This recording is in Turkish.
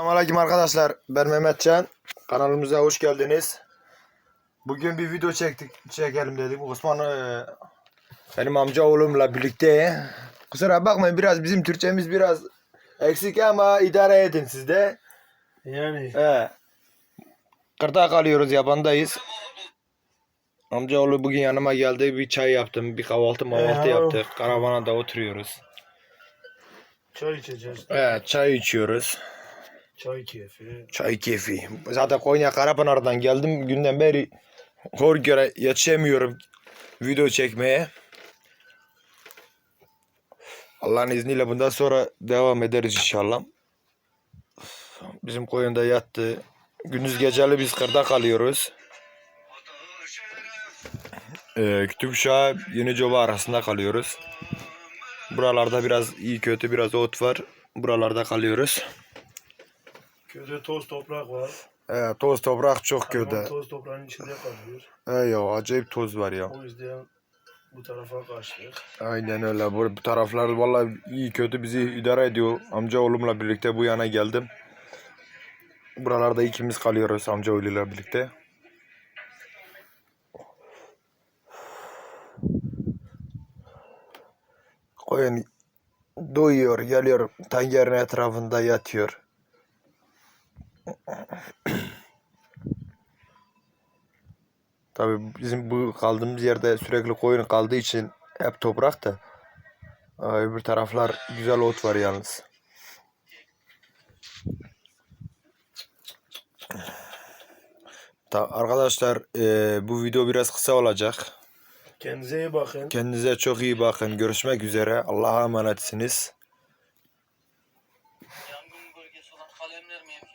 Selamünaleyküm arkadaşlar. Ben Mehmetcan. Kanalımıza hoş geldiniz. Bugün bir video çektik, çekelim dedik. Osman e, benim amca oğlumla birlikte. Kusura bakmayın biraz bizim Türkçemiz biraz eksik ama idare edin siz de. Yani He. Kırda kalıyoruz, yabandayız. Amcaoğlu bugün yanıma geldi. Bir çay yaptım, bir kahvaltı mahvaltı Ee, yaptık. Karavana oturuyoruz. çay içeceğiz. Evet, çay içiyoruz. Çay keyfi. Çay keyfi. Zaten Konya Karapınar'dan geldim. Günden beri hor göre yetişemiyorum video çekmeye. Allah'ın izniyle bundan sonra devam ederiz inşallah. Bizim koyunda yattı. Gündüz geceli biz kırda kalıyoruz. Ee, Kütük Uşağı Yeni Coba arasında kalıyoruz. Buralarda biraz iyi kötü biraz ot var. Buralarda kalıyoruz. Köyde toz toprak var. Ee, toz toprak çok Hayvan kötü. toz toprağın içinde kalıyor. He ya acayip toz var ya. O yüzden bu tarafa kaçtık. Aynen öyle. Bu, bu taraflar vallahi iyi kötü bizi idare ediyor. Amca oğlumla birlikte bu yana geldim. Buralarda ikimiz kalıyoruz amca oğluyla birlikte. Koyun doyuyor, geliyor, tencerenin etrafında yatıyor. Tabii bizim bu kaldığımız yerde sürekli koyun kaldığı için hep toprak da. Öbür taraflar güzel ot var yalnız. Ta, arkadaşlar eee, bu video biraz kısa olacak. Kendinize iyi bakın. Kendinize çok iyi bakın. Görüşmek üzere. Allah'a emanetsiniz. Yangın bölgesi olan kalemler mevki.